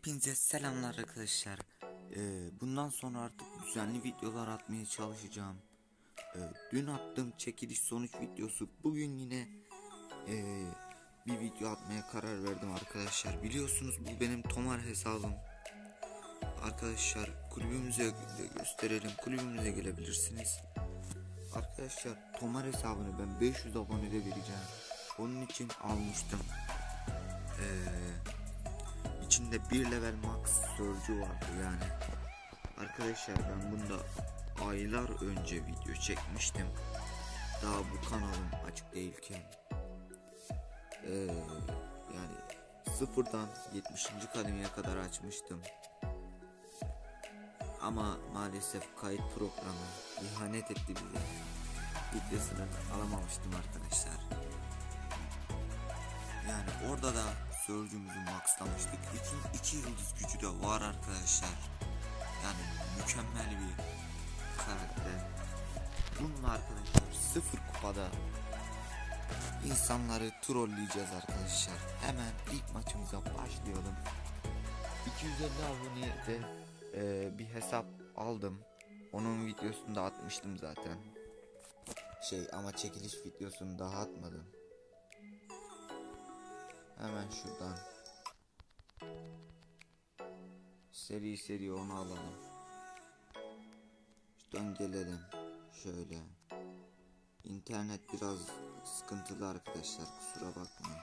Hepinize selamlar arkadaşlar. Ee, bundan sonra artık düzenli videolar atmaya çalışacağım. Ee, dün attığım çekiliş sonuç videosu bugün yine ee, bir video atmaya karar verdim arkadaşlar. Biliyorsunuz bu benim Tomar hesabım. Arkadaşlar kulübümüze gösterelim. Kulübümüze gelebilirsiniz. Arkadaşlar Tomar hesabını ben 500 abonede vereceğim. Onun için almıştım. Eee içinde bir level max sörcü vardı yani. Arkadaşlar ben bunda aylar önce video çekmiştim. Daha bu kanalım açık değilken. Ee, yani sıfırdan 70. kademeye kadar açmıştım. Ama maalesef kayıt programı ihanet etti bize. Videosunu alamamıştım arkadaşlar. Yani orada da Sörcümüzü maxlamıştık. İki, iki yıldız gücü de var arkadaşlar. Yani mükemmel bir karakter. Bununla arkadaşlar sıfır kupada insanları trolleyeceğiz arkadaşlar. Hemen ilk maçımıza başlayalım. 250 aboneye de e, bir hesap aldım. Onun videosunu da atmıştım zaten. Şey ama çekiliş videosunu daha atmadım. Hemen şuradan seri seri onu alalım. Şuradan gelelim. Şöyle. İnternet biraz sıkıntılı arkadaşlar kusura bakmayın.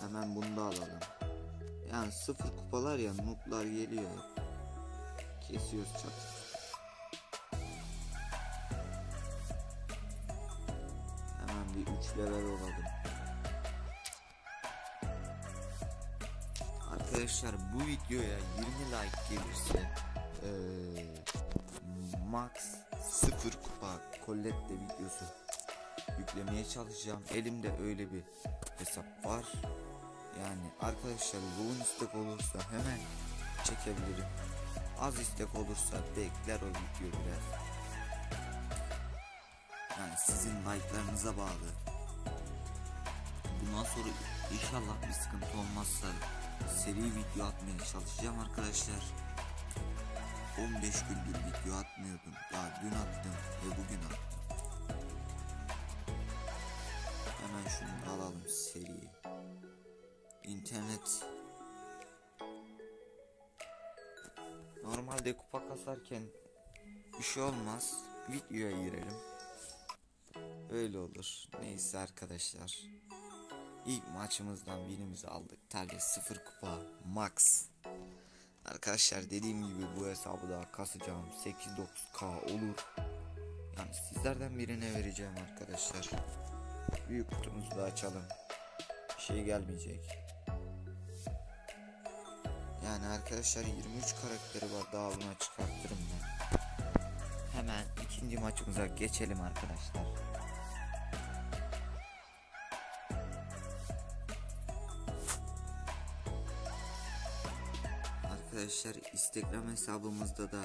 Hemen bunu da alalım. Yani sıfır kupalar ya nooblar geliyor. Kesiyoruz çatı. Bir 3 level olalım. Arkadaşlar bu videoya 20 like gelirse eee, max 0 kupa Colette videosu yüklemeye çalışacağım. Elimde öyle bir hesap var. Yani arkadaşlar yoğun istek olursa hemen çekebilirim. Az istek olursa bekler o video biraz. Yani sizin like'larınıza bağlı. Bundan sonra inşallah bir sıkıntı olmazsa seri video atmaya çalışacağım arkadaşlar. 15 gündür video atmıyordum. Daha dün attım ve bugün attım. Hemen şunu alalım seri. İnternet Normalde kupa kasarken bir şey olmaz. Videoya girelim. Öyle olur. Neyse arkadaşlar. İlk maçımızdan birimizi aldık. Target 0 kupa max. Arkadaşlar dediğim gibi bu hesabı da kasacağım. 8-9k olur. Yani sizlerden birine vereceğim arkadaşlar. Büyük kutumuzu da açalım. Bir şey gelmeyecek. Yani arkadaşlar 23 karakteri var. Daha buna çıkartırım ben. Hemen ikinci maçımıza geçelim arkadaşlar. Arkadaşlar Instagram hesabımızda da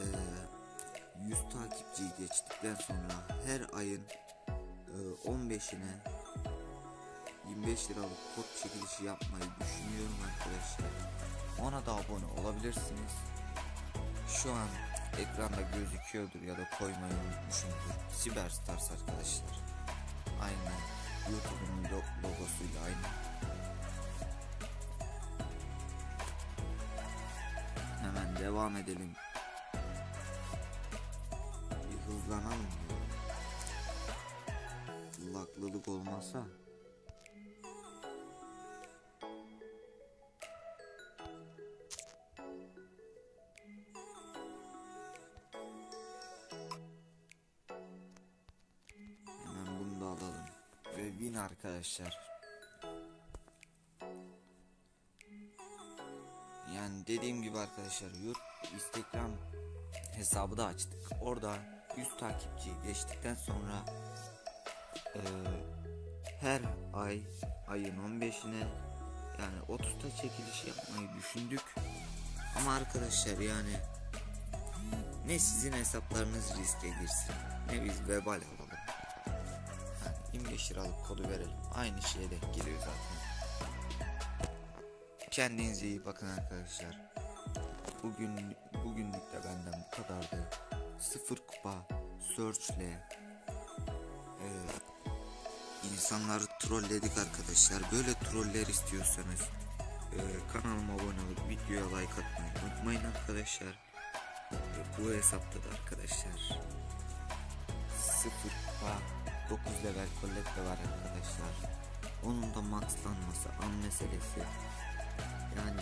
eee 100 takipçiyi geçtikten sonra her ayın eee, 15'ine 25 liralık kod çekilişi yapmayı düşünüyorum arkadaşlar. Ona da abone olabilirsiniz. Şu an ekranda gözüküyordur ya da koymayı unutmuşumdur. Cyberstars arkadaşlar. Aynı YouTube'un lo- logosuyla aynı. Devam edelim. Bir hızlanalım. Laklılık olmasa Hemen bunu da alalım. Ve win arkadaşlar. Dediğim gibi arkadaşlar YouTube Instagram hesabı da açtık. Orada 100 takipçi geçtikten sonra eee, her ay ayın 15'ine yani 30'ta çekiliş yapmayı düşündük. Ama arkadaşlar yani ne sizin hesaplarınız riske girsin ne biz vebal alalım. Yani 25 liralık kodu verelim. Aynı şeye denk geliyor zaten. Kendinize iyi bakın arkadaşlar. Bugün bugünlük de benden bu kadardı. Sıfır kupa searchle e, insanları trolledik arkadaşlar. Böyle troller istiyorsanız e, kanalıma abone olup videoya like atmayı unutmayın arkadaşlar. E, bu hesapta da arkadaşlar sıfır kupa 9 level collect var arkadaşlar. Onun da maxlanması an meselesi. Yani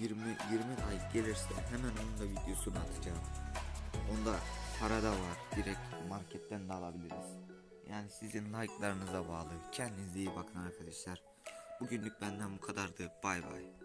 20 20 like gelirse hemen onun da videosunu atacağım. Onda para da var. Direkt marketten de alabiliriz. Yani sizin like'larınıza bağlı. Kendinize iyi bakın arkadaşlar. Bugünlük benden bu kadardı. Bay bay.